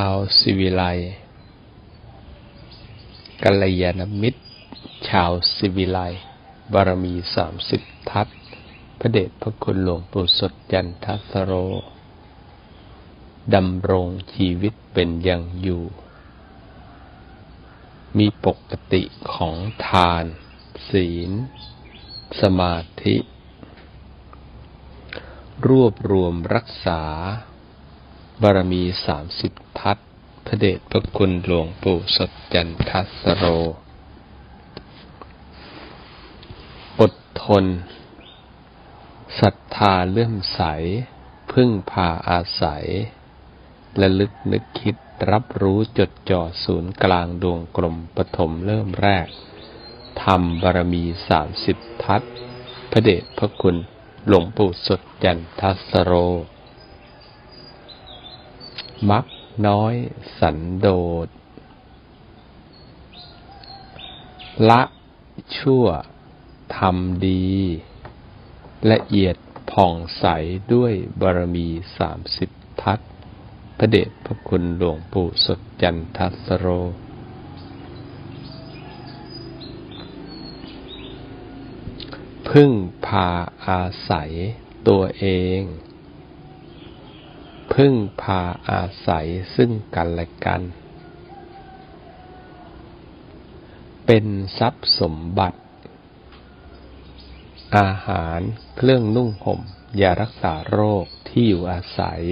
าวสิวิไลกัลยาณมิตร ชาวสิวิไลบารมีสามสิบทัศพระเดชพระคุณหลวงปู่สดจันทสโรดำรงชีวิตเป็นอย่างอยู่ มีปกติของทาน ศีล สมาธิ รวบรวมรักษา บารมีสามสิบทัศพระเดชพระคุณหลวงปู่สดจันทัสโร อดทนศรัทธาเลื่อมใส พึ่งพาอาศัย และลึกนึกคิดรับรู้จดจ่อศูนย์กลางดวงกลมปฐมเริ่มแรกทำบารมีสามสิบทัศพระเดชพระคุณหลวงปู่สดจันทัสโร มักน้อยสันโดษ ละชั่วทำดี ละเอียดผ่องใสด้วยบารมีสามสิบทัศพระเดชพระคุณหลวงปู่สดจันทสโร พึ่งพาอาศัยตัวเอง พึ่งพาอาศัยซึ่งกันและกัน เป็นทรัพย์สมบัติ อาหารเครื่องนุ่งห่มยารักษาโรคที่อยู่อาศัย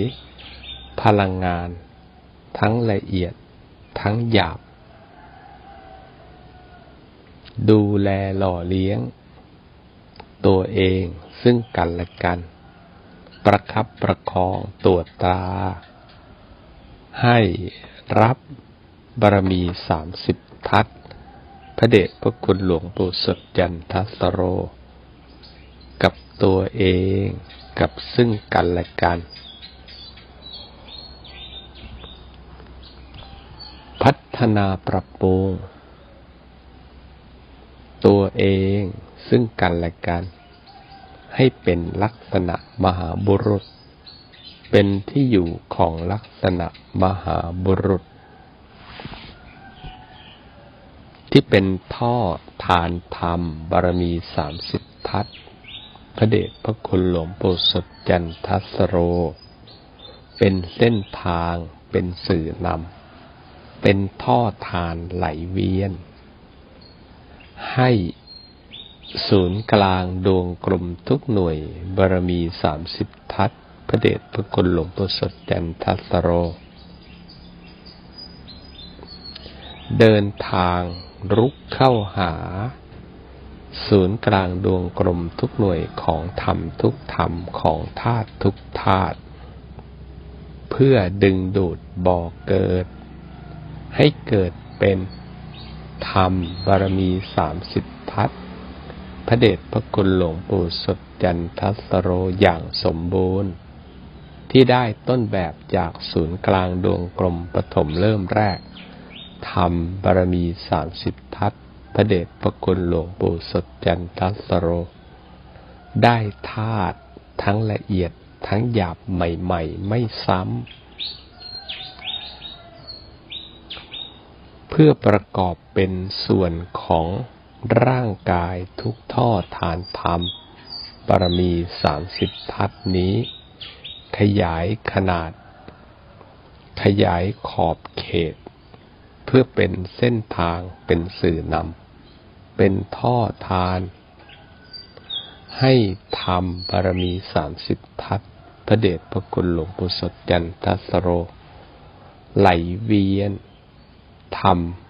พลังงาน ทั้งละเอียด ทั้งหยาบ ดูแลหล่อเลี้ยง ตัวเองซึ่งกันและกัน ประคับประคองตัวจตรา ให้รับบารมีสามสิบทัศพระเดชพระคุณหลวงปู่สดจันทัสโร กับตัวเองกับซึ่งกันและกัน พัฒนาปรับปรุง ตัวเองซึ่งกันและกัน ให้เป็นลักษณะมหาบุรุษ เป็นที่อยู่ของลักษณะมหาบุรุษ ที่เป็นท่อทานธรรมบารมีสามสิบทัศพระเดชพระคุณหลวงปู่สดจันทสโร เป็นเส้นทางเป็นสื่อนำเป็นท่อทานไหลเวียน ให้ ศูนย์กลางดวงกลมทุกหน่วย บารมีสามสิบทัศพระเดชพระคุณหลวงปู่สดจันทัสโร เดินทางรุกเข้าหา ศูนย์กลางดวงกลมทุกหน่วยของธรรมทุกธรรมของธาตุทุกธาตุเพื่อดึงดูดบ่อเกิด ให้เกิดเป็นธรรมบารมีสามสิบทัศ พระเดชพระคุณหลวงปู่สดจันทสโรอย่างสมบูรณ์ ที่ได้ต้นแบบจากศูนย์กลางดวงกลมปฐมเริ่มแรกธรรมบารมีสามสิบทัศพระเดชพระคุณหลวงปู่สดจันทสโร ได้ธาตุทั้งละเอียดทั้งหยาบใหม่ ๆ ไม่ซ้ำ เพื่อประกอบเป็นส่วนของ ร่างกายทุกท่อทานธรรมบารมีสามสิบทัศนี้ ขยายขนาด ขยายขอบเขต เพื่อเป็นเส้นทางเป็นสื่อนำเป็นท่อทาน ให้ทำบารมีสามสิบทัศพระเดชพระคุณหลวงปู่สดจันทัสโร ไหลเวียนทำ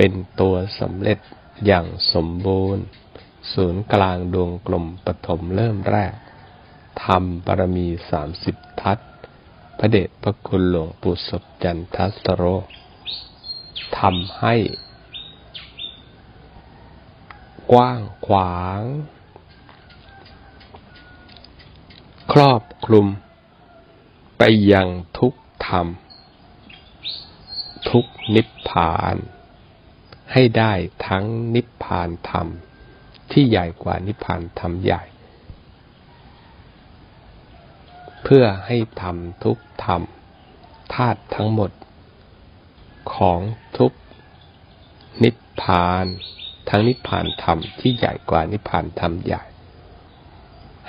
เป็นตัวสำเร็จอย่างสมบูรณ์ ศูนย์กลางดวงกลมปฐมเริ่มแรกทำบารมีสามสิบทัศพระเดชพระคุณหลวงปู่สดจันทัสโรทำให้ กว้างขวาง ครอบคลุม ไปยังทุกธรรม ทุกนิพพาน ให้ได้ทั้งนิพพานธรรม ที่ใหญ่กว่านิพพานธรรมใหญ่ เพื่อให้ทำทุกธรรมทาตุทั้งหมด ของทุกนิพพาน ทั้งนิพพานธรรมที่ใหญ่กว่านิพพานธรรมใหญ่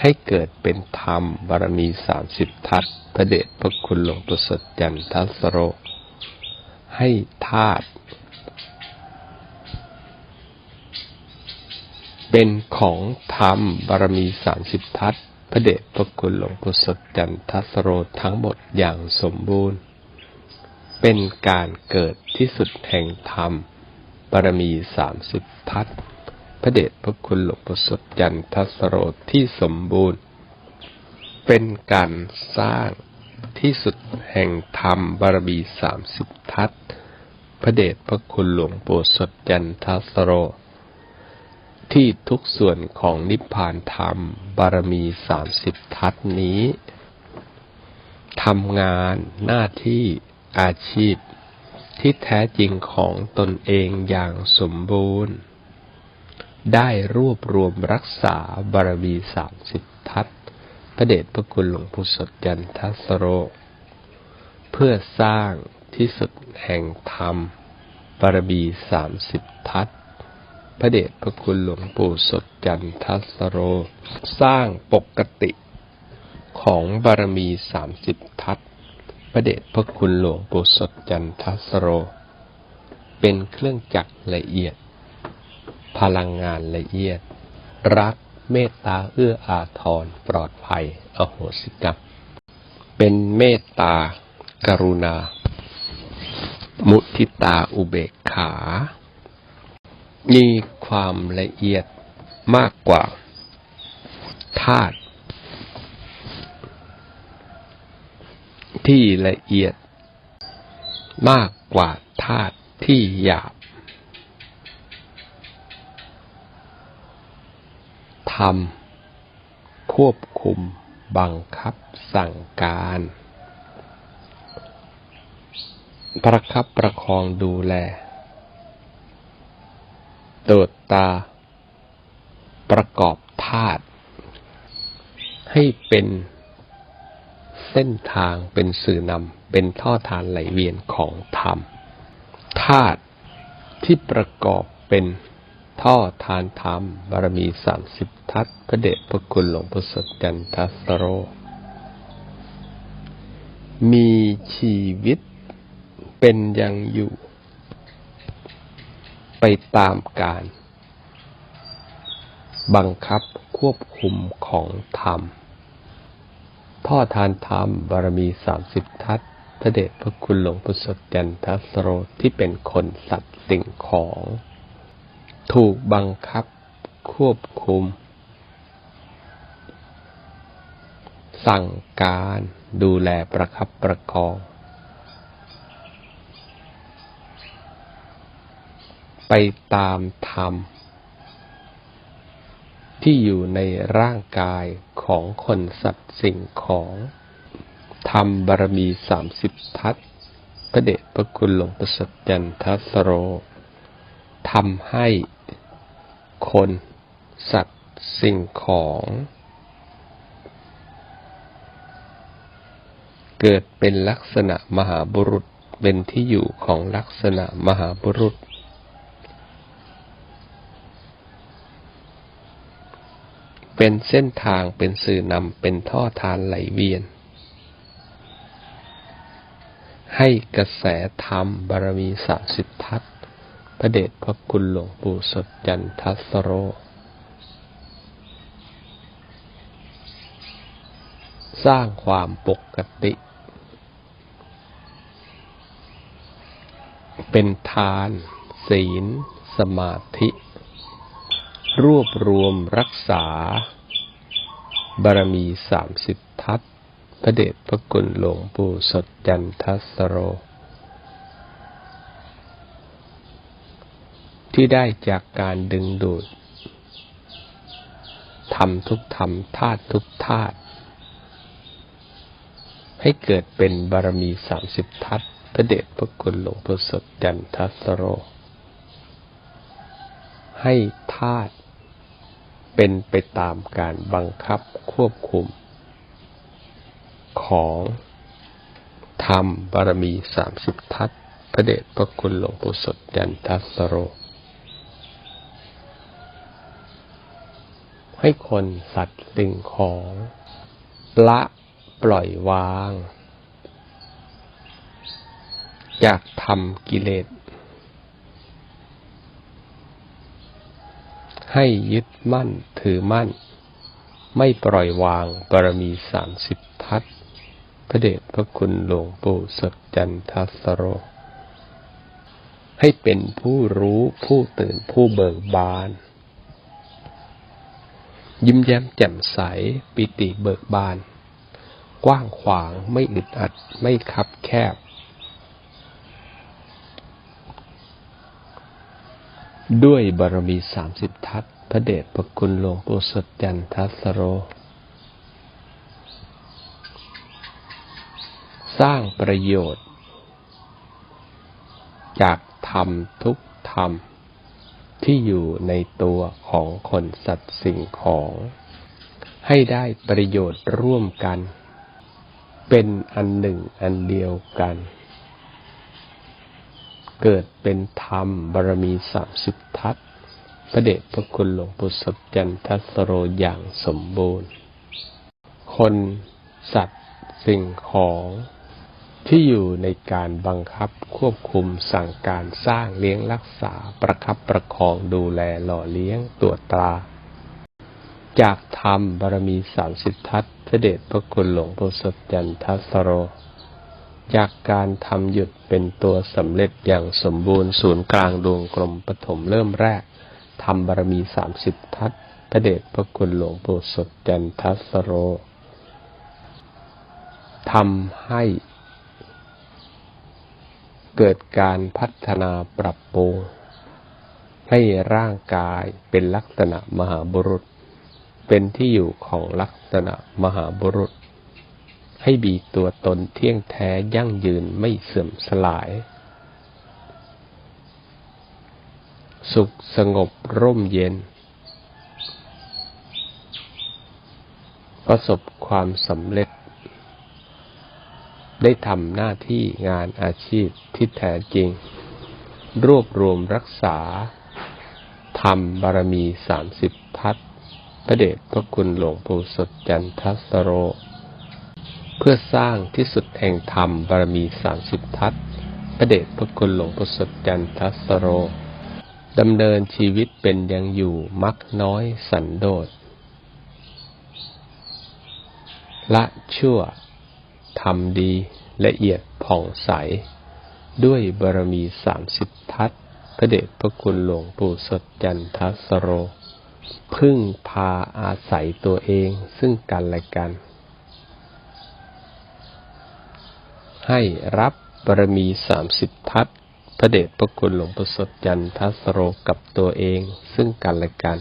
ให้เกิดเป็นธรรมบารมีสามสิบทัศพระเดชพระคุณหลวงปู่สดจันทัสโร ให้ธาตุ เป็นของธรรมบารมีสามสิบทัศพระเดชพระคุณหลวงปู่สดจันทสโรทั้งหมดอย่างสมบูรณ์ เป็นการเกิดที่สุดแห่งธรรมบารมีสามสิบทัศพระเดชพระคุณหลวงปู่สดจันทสโรที่สมบูรณ์ เป็นการสร้างที่สุดแห่งธรรมบารมีสามสิบทัศพระเดชพระคุณหลวงปู่สดจันทสโร ที่ทุกส่วนของนิพพานธรรม บารมีสามสิบทัศนี้ทำงานหน้าที่อาชีพ ที่แท้จริงของตนเองอย่างสมบูรณ์ ได้รวบรวมรักษาบารมีสามสิบทัศพระเดชพระคุณหลวงปู่สดยันทัสโร เพื่อสร้างที่สุดแห่งธรรม บารมีสามสิบทัศ พระเดชพระคุณหลวงปู่สดจันทัสโร สร้างปกติของบารมีสามสิบทัศพระเดชพระคุณหลวงปู่สดจันทัสโร เป็นเครื่องจักรละเอียด พลังงานละเอียด รักเมตตาเอื้ออาทรปลอดภัย อโหสิกรรม เป็นเมตตากรุณา มุทิตาอุเบกขา มีความละเอียดมากกว่าธาตุที่ละเอียดมากกว่าธาตุที่หยาบทำควบคุมบังคับสั่งการ ประคับประคองดูแล ตรวจตา ประกอบธาตุให้เป็นเส้นทางเป็นสื่อนำเป็นท่อทานไหลเวียนของธรรมธาตุที่ประกอบเป็นท่อทานธรรมบารมีสามสิบทัศพระเดชพระคุณหลวงพ่อสดจันทัสโร มีชีวิตเป็นยังอยู่ ไปตามการบังคับควบคุมของธรรมท่อทานธรรมบารมีสามสิบทัศพระเดชพระคุณหลวงพ่อสดจันทัสโรที่เป็นคนสัตว์สิ่งของ ถูกบังคับควบคุม สั่งการดูแลประคับประคอง ไปตามธรรม ที่อยู่ในร่างกายของคนสัตว์สิ่งของธรรมบารมีสามสิบทัศพระเดชพระคุณหลวงประสดจันทัสโรทำให้คนสัตว์สิ่งของ เกิดเป็นลักษณะมหาบุรุษเป็นที่อยู่ของลักษณะมหาบุรุษ เป็นเส้นทางเป็นสื่อนำเป็นท่อทานไหลเวียน ให้กระแสธรรมบารมีสามสิบทัศพระเดชพระคุณหลวงปู่สดจันทัสโร สร้างความปกติ เป็นทาน ศีล สมาธิ รวบรวมรักษา บารมีสามสิบทัศพระเดชพระคุณหลวงปู่สดจันทัสโร ที่ได้จากการดึงดูดทำทุกธรรมธาตุทุกธาตุให้เกิดเป็นบารมีสามสิบทัศพระเดชพระคุณหลวงพ่สดจันทัสโร ให้ธาตุ เป็นไปตามการบังคับควบคุม ของธรรมบารมีสามสิบทัศพระเดชพระคุณหลวงปู่สดยันทัสโร ให้คนสัตว์สิ่งของละปล่อยวางอยากทำกิเลส ให้ยึดมั่นถือมั่น ไม่ปล่อยวางบารมีสามสิบทัศพระเดชพระคุณหลวงปู่สดจันทัสโร ให้เป็นผู้รู้ผู้ตื่นผู้เบิกบาน ยิ้มแย้มแจ่มใสปิติเบิกบาน กว้างขวางไม่อึดอัดไม่คับแคบ ด้วยบารมีสามสิบทัศพระเดชพระคุณหลวงปู่สดจันทัสโร สร้างประโยชน์ จากธรรมทุกธรรม ที่อยู่ในตัวของคนสัตว์สิ่งของ ให้ได้ประโยชน์ร่วมกัน เป็นอันหนึ่งอันเดียวกัน เกิดเป็นธรรมบารมีสามสิบทัศพระเดชพระคุณหลวงปู่สดจันทัสโรอย่างสมบูรณ์ คนสัตว์สิ่งของที่อยู่ในการบังคับควบคุมสั่งการสร้างเลี้ยงรักษาประคับประคองดูแลหล่อเลี้ยงตรวจตรา จากธรรมบารมีสามสิบทัศพระเดชพระคุณหลวงปู่สดจันทัสโร จากการทำหยุดเป็นตัวสำเร็จอย่างสมบูรณ์ศูนย์กลางดวงกลมปฐมเริ่มแรกทำบารมีสามสิบทัศพระเดชพระคุณหลวงปู่สดจันทัสโรทำให้เกิดการพัฒนาปรับปรุงให้ร่างกายเป็นลักษณะมหาบุรุษ เป็นที่อยู่ของลักษณะมหาบุรุษ ให้มีตัวตนเที่ยงแท้ยั่งยืนไม่เสื่อมสลาย สุขสงบร่มเย็น ประสบความสำเร็จ ได้ทำหน้าที่งานอาชีพที่แท้จริง รวบรวมรักษาทำบารมีสามสิบทัศพระเดชพระคุณหลวงปู่สดจันทัสโร เพื่อสร้างที่สุดแห่งธรรมบารมีสามสิบทัศพระเดชพระคุณหลวงปู่สดจันทัสโรดำเนินชีวิตเป็นยังอยู่มักน้อยสันโดษ ละชั่วทำดีละเอียดผ่องใส ด้วยบารมีสามสิบทัศพระเดชพระคุณหลวงปู่สดจันทัสโร พึ่งพาอาศัยตัวเองซึ่งกันและกัน ให้รับบารมีสามสิบทัศพระเดชพระคุณหลวงปู่สดจันทัสโรกับตัวเองซึ่งกันและกัน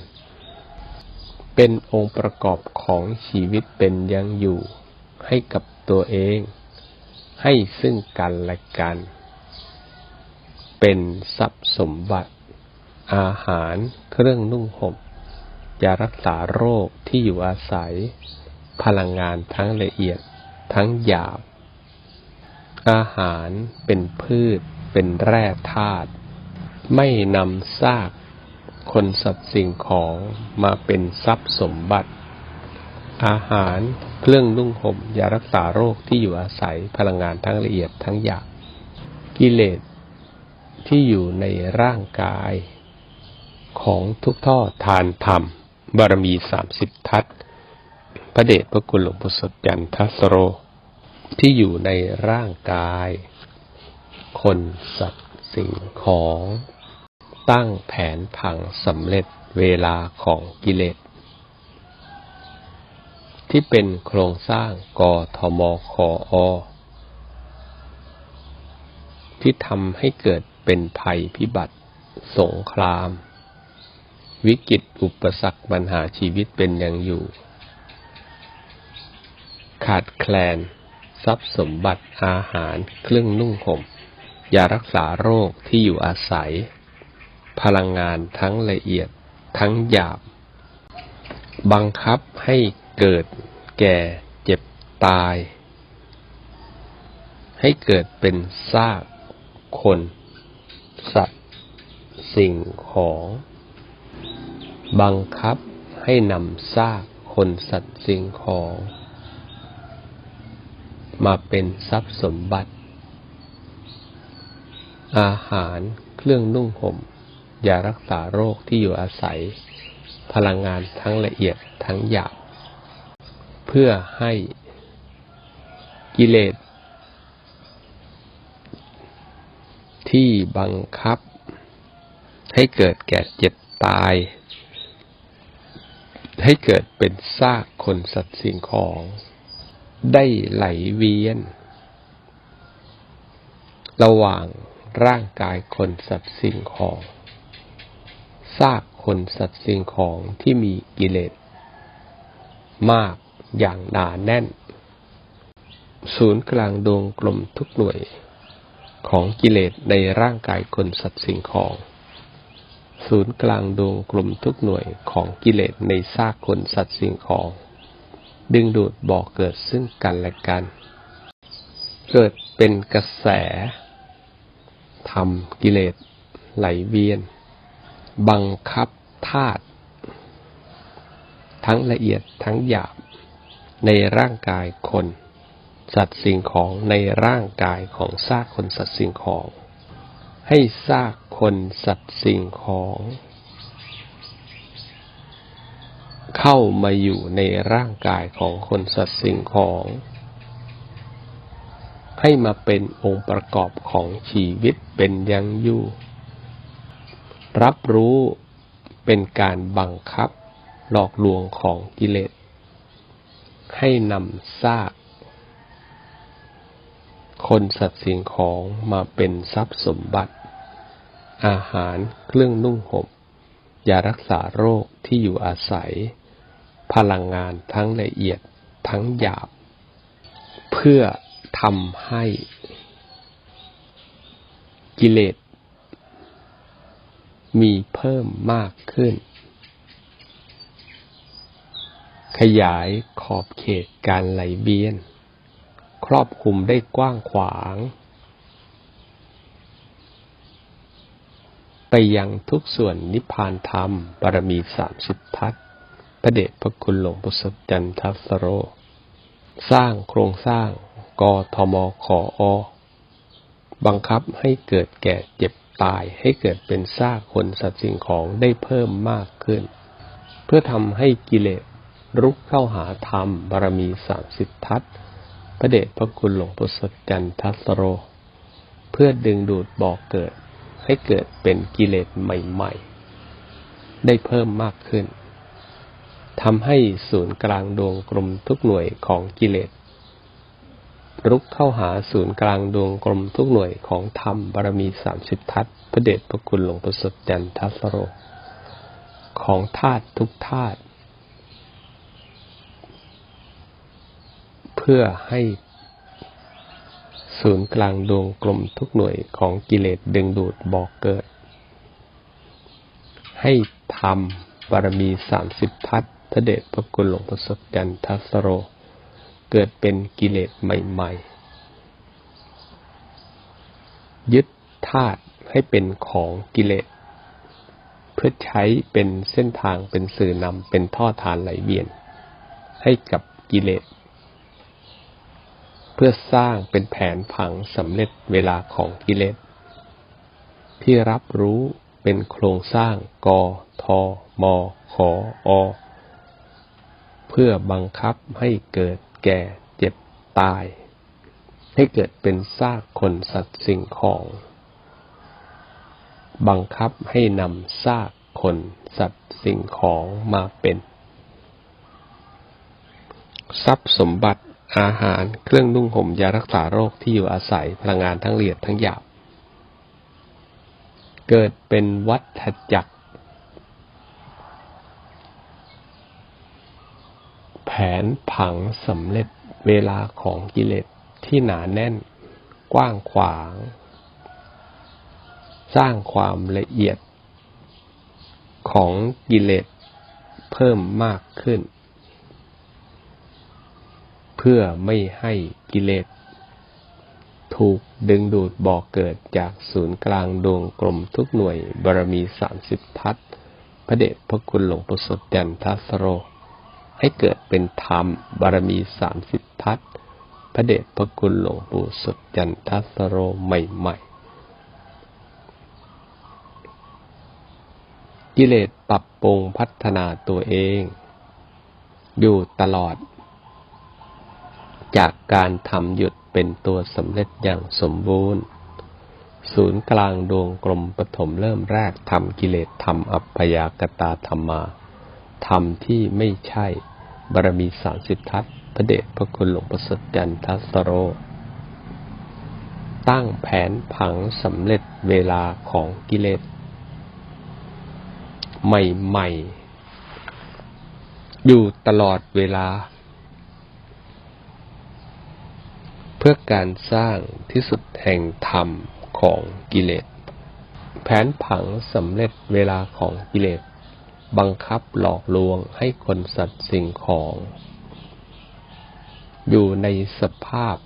เป็นองค์ประกอบของชีวิตเป็นยังอยู่ให้กับตัวเอง ให้ซึ่งกันและกัน เป็นทรัพย์สมบัติ อาหารเครื่องนุ่งห่มยารักษาโรคที่อยู่อาศัย พลังงานทั้งละเอียดทั้งหยาบ อาหารเป็นพืช เป็นแร่ธาตุไม่นำซากคนสัตว์สิ่งของมาเป็นทรัพย์สมบัติ อาหารเครื่องนุ่งห่มยารักษาโรคที่อยู่อาศัยพลังงานทั้งละเอียดทั้งหยาบกิเลสที่อยู่ในร่างกาย ของทุกท่อทานธรรม บารมีสามสิบทัศพระเดชพระคุณหลวงปู่สดจันทัสโร ที่อยู่ในร่างกาย คนสัตว์สิ่งของ ตั้งแผนผังสำเร็จเวลาของกิเลส ที่เป็นโครงสร้างกทมคอที่ทำให้เกิดเป็นภัยพิบัติ สงคราม วิกฤตอุปสรรคปัญหาชีวิตเป็นอย่างอยู่ ขาดแคลน ทรัพย์สมบัติอาหารเครื่องนุ่งห่มยารักษาโรคที่อยู่อาศัย พลังงานทั้งละเอียดทั้งหยาบ บังคับให้เกิดแก่เจ็บตาย ให้เกิดเป็นซากคน สัตว์ สิ่งของ บังคับให้นำซากคนสัตว์สิ่งของ มาเป็นทรัพย์สมบัติ อาหารเครื่องนุ่งห่มยารักษาโรคที่อยู่อาศัย พลังงานทั้งละเอียดทั้งหยาบเพื่อให้กิเลส ที่บังคับ ให้เกิดแก่เจ็บตาย ให้เกิดเป็นซากคนสัตว์สิ่งของ ได้ไหลเวียน ระหว่างร่างกายคนสัตว์สิ่งของซากคนสัตว์สิ่งของที่มีกิเลสมากอย่างหนาแน่น ศูนย์กลางดวงกลมทุกหน่วยของกิเลสในร่างกายคนสัตว์สิ่งของ ศูนย์กลางดวงกลมทุกหน่วยของกิเลสในซากคนสัตว์สิ่งของ ดึงดูดบ่อเกิดซึ่งกันและกัน เกิดเป็นกระแสทำกิเลสไหลเวียน บังคับธาตุทั้งละเอียดทั้งหยาบ ในร่างกายคน สัตว์สิ่งของในร่างกายของซากคนสัตว์สิ่งของ ให้ซากคนสัตว์สิ่งของ เข้ามาอยู่ในร่างกายของคนสัตว์สิ่งของ ให้มาเป็นองค์ประกอบของชีวิตเป็นยังอยู่ รับรู้เป็นการบังคับหลอกลวงของกิเลส ให้นำซากคนสัตว์สิ่งของมาเป็นทรัพย์สมบัติ อาหารเครื่องนุ่งห่มยารักษาโรคที่อยู่อาศัย พลังงานทั้งละเอียดทั้งหยาบ เพื่อทำให้กิเลสมีเพิ่มมากขึ้น ขยายขอบเขตการไหลเวียน ครอบคลุมได้กว้างขวาง ไปยังทุกส่วนนิพพานธรรมบารมีสามสิบทัศน ระเดชพระคุณหลวงปู่สจันทัสโร สร้างโครงสร้างกทมขออ บังคับให้เกิดแก่เจ็บตายให้เกิดเป็นซากคนสัตว์สิ่งของได้เพิ่มมากขึ้น เพื่อทำให้กิเลสรุกเข้าหาธรรมบารมีสามสิบทัศพระเดชพระคุณหลวงปู่สจันทัสโร เพื่อดึงดูดบอกเกิดให้เกิดเป็นกิเลสใหม่ ๆ ได้เพิ่มมากขึ้น ทำให้ศูนย์กลางดวงกลมทุกหน่วยของกิเลสรุกเข้าหาศูนย์กลางดวงกลมทุกหน่วยของธรรมบารมีสามสิบทัศพระเดชพระคุณหลวงประสดจันทัสโร ของธาตุทุกธาตุเพื่อให้ศูนย์กลางดวงกลมทุกหน่วยของกิเลสดึงดูดบอกเกิด ให้ทำบารมีสามสิบทัศ ระเดชพระคุณหลวงประสดจันทัสโร เกิดเป็นกิเลสใหม่ ๆ ยึดธาตุให้เป็นของกิเลส เพื่อใช้เป็นเส้นทางเป็นสื่อนำเป็นท่อทานไหลเวียน ให้กับกิเลส เพื่อสร้างเป็นแผนผังสำเร็จเวลาของกิเลส ที่รับรู้เป็นโครงสร้างกทมขออ เพื่อบังคับให้เกิดแก่เจ็บตาย ให้เกิดเป็นซากคนสัตว์สิ่งของ บังคับให้นำซากคนสัตว์สิ่งของมาเป็น ทรัพย์สมบัติอาหารเครื่องนุ่งห่มยารักษาโรคที่อยู่อาศัยพลังงานทั้งละเอียดทั้งหยาบ เกิดเป็นวัฏจักร แผ นผังสำเร็จเวลาของกิเลสที่หนาแน่น กว้างขวาง สร้างความละเอียด ของกิเลสเพิ่มมากขึ้น เพื่อไม่ให้กิเลสถูกดึงดูดบ่อกเกิดจากศูนย์กลางดวงกลมทุกหน่วยบารมีสามสิบทัศพระเดชพระคุณหลวงปู่สดันทัสโร ให้เกิดเป็นธรรมบารมีสามสิบทัศพระเดชพระคุณหลวงปู่สดจันทัสโรใหม่ๆ กิเลสปรับปรุงพัฒนาตัวเอง อยู่ตลอด จากการทำหยุดเป็นตัวสำเร็จอย่างสมบูรณ์ ศูนย์กลางดวงกลมปฐมเริ่มแรกทำกิเลสทำอัปพยากตาธรรมา ทำที่ไม่ใช่บารมีสามสิบทัศพระเดชพระคุณหลวงประสริฐจันทัสโร ตั้งแผนผังสำเร็จเวลาของกิเลส ใหม่ ๆ อยู่ตลอดเวลา เพื่อการสร้างที่สุดแห่งธรรมของกิเลส แผนผังสำเร็จเวลาของกิเลส บังคับหลอกลวงให้คนสัตว์สิ่งของ อยู่ในสภาพ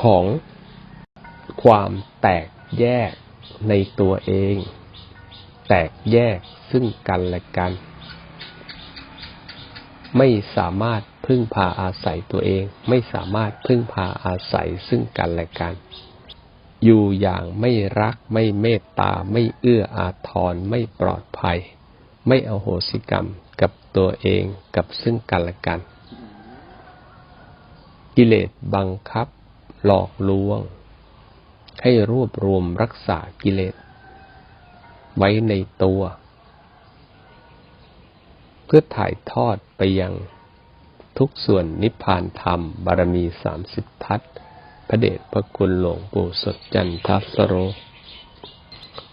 ของความแตกแยกในตัวเอง แตกแยกซึ่งกันและกัน ไม่สามารถพึ่งพาอาศัยตัวเอง ไม่สามารถพึ่งพาอาศัยซึ่งกันและกัน อยู่อย่างไม่รักไม่เมตตา ไม่เอื้ออาทร ไม่ปลอดภัย ไม่อโหสิกรรมกับตัวเองกับซึ่งกันและกัน กิเลสบังคับ หลอกลวง ให้รวบรวมรักษากิเลส ไว้ในตัว เพื่อถ่ายทอดไปยังทุกส่วนนิพพานธรรม บารมีสามสิบทัศน์ พระเดชพระคุณหลวงปู่สดจันทัสโร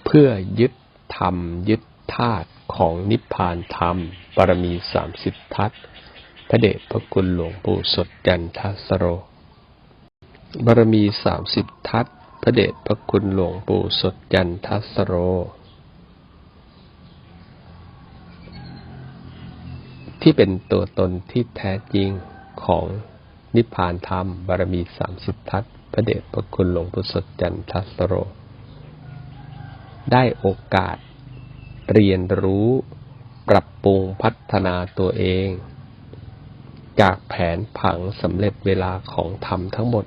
เพื่อยึดธรรมยึดธาตุของนิพพานธรรมบารมีสามสิบทัศพระเดชพระคุณหลวงปู่สดจันทัสโรบารมีสามสิบทัศพระเดชพระคุณหลวงปู่สดจันทัสโร ที่เป็นตัวตนที่แท้จริงของ นิพพานธรรม บารมีสามสิบทัศพระเดชพระคุณหลวงปู่สดจันทัสโร ได้โอกาส เรียนรู้ปรับปรุงพัฒนาตัวเอง จากแผนผังสำเร็จเวลาของธรรมทั้งหมด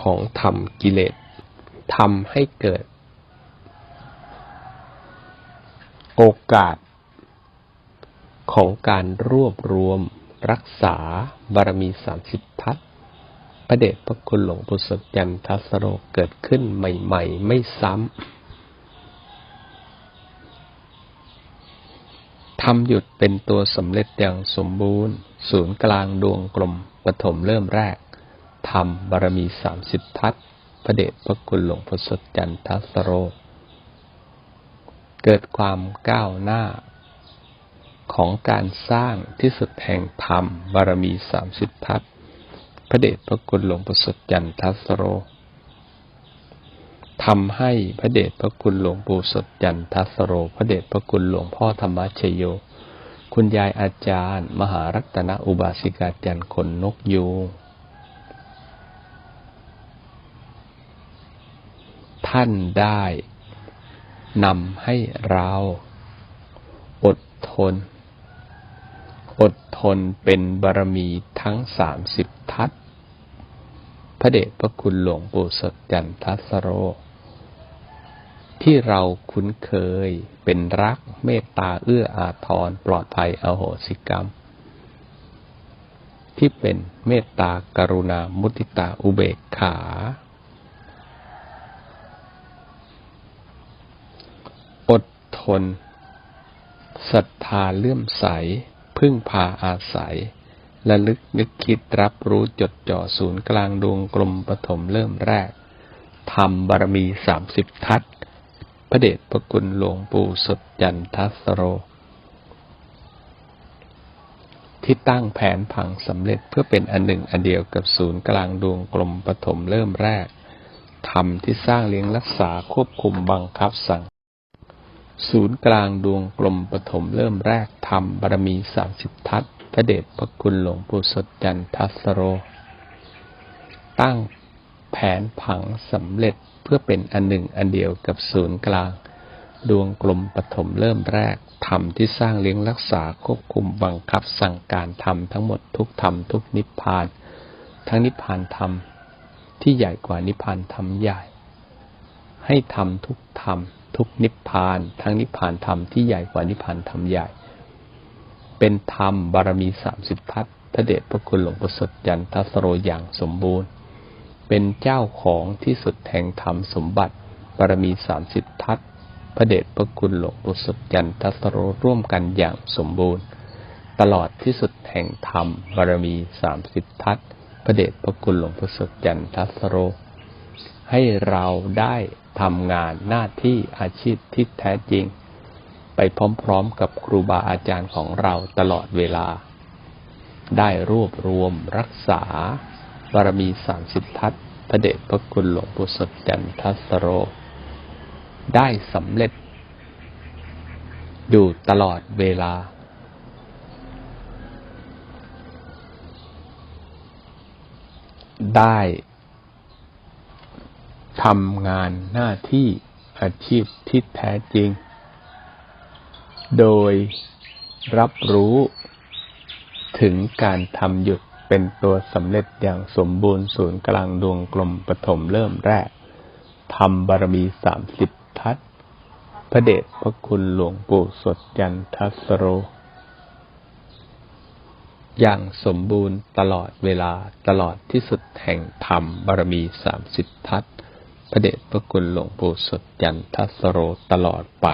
ของธรรมกิเลสทำให้เกิด โอกาสของการรวบรวม รักษาบารมีสามสิบทัศพระเดชพระคุณหลวงปู่สดจันทัสโรเกิดขึ้นใหม่ ๆ ไม่ซ้ำทำหยุดเป็นตัวสำเร็จอย่างสมบูรณ์ ศูนย์กลางดวงกลมปฐมเริ่มแรกทำบารมีสามสิบทัศพระเดชพระคุณหลวงปู่สดจันทัสโร เกิดความก้าวหน้า ของการสร้างที่สุดแห่งธรรมบารมีสามสิบทัศพระเดชพระคุณหลวงปู่สดจันทัสโรทำให้พระเดชพระคุณหลวงปู่สดจันทัสโร พระเดชพระคุณหลวงพ่อธรรมชโย คุณยายอาจารย์ มหารัตนอุบาสิกาจันทร์ขนนกยูงท่านได้นำให้เราอดทน อดทนเป็นบารมีทั้งสามสิบทัศพระเดชพระคุณหลวงปู่สดจันทัสโร ที่เราคุ้นเคยเป็นรักเมตตาเอื้ออาทรปลอดภัยอโหสิกรรม ที่เป็นเมตตากรุณามุติตาอุเบกขา อดทนศรัทธาเลื่อมใส พึ่งพาอาศัยและลึกนึกคิดรับรู้จดจ่อศูนย์กลางดวงกลมปฐมเริ่มแรกทำบารมีสามสิบทัศพระเดชพระคุณหลวงปู่สดจันทัสโร ที่ตั้งแผนผังสำเร็จเพื่อเป็นอันหนึ่งอันเดียวกับศูนย์กลางดวงกลมปฐมเริ่มแรกธรรมที่สร้างเลี้ยงรักษาควบคุมบังคับสั่ง ศูนย์กลางดวงกลมปฐมเริ่มแรกทำบารมีสามสิบทัศพระเดชพระคุณหลวงปู่สดจันทัสโร ตั้งแผนผังสำเร็จเพื่อเป็นอันหนึ่งอันเดียวกับศูนย์กลาง ดวงกลมปฐมเริ่มแรกธรรมที่สร้างเลี้ยงรักษาควบคุมบังคับสั่งการทำทั้งหมดทุกธรรมทุกนิพพาน ทั้งนิพพานธรรมที่ใหญ่กว่านิพพานธรรมใหญ่ ให้ทำทุกธรรม ทุกนิพพาน ทั้งนิพพานธรรมที่ใหญ่กว่านิพพานธรรมใหญ่ เป็นธรรมบารมีสามสิบทัศพระเดชพระคุณหลวงปู่สดยันทัสโรอย่างสมบูรณ์ เป็นเจ้าของที่สุดแห่งธรรมสมบัติบารมีสามสิบทัศพระเดชพระคุณหลวงปู่สดยันทัสโรร่วมกันอย่างสมบูรณ์ ตลอดที่สุดแห่งธรรมบารมีสามสิบทัศพระเดชพระคุณหลวงปู่สดยันทัสโรให้เราได้ ทำงานหน้าที่อาชีพที่แท้จริง ไปพร้อมๆกับครูบาอาจารย์ของเราตลอดเวลา ได้รวบรวมรักษาบารมีสามสิบทัศพระเดชพระคุณหลวงปู่สดจันทัสโร ได้สำเร็จ อยู่ตลอดเวลา ได้ ทำงานหน้าที่อาชีพที่แท้จริง โดยรับรู้ถึงการทำหยุดเป็นตัวสำเร็จอย่างสมบูรณ์ศูนย์กลางดวงกลมปฐมเริ่มแรกทำบารมีสามสิบทัศพระเดชพระคุณหลวงปู่สดยันทัสโร อย่างสมบูรณ์ตลอดเวลาตลอดที่สุดแห่งธรรมบารมีสามสิบทัศ พระเดชพระคุณหลวงปู่สดยันทัสโรตลอดไป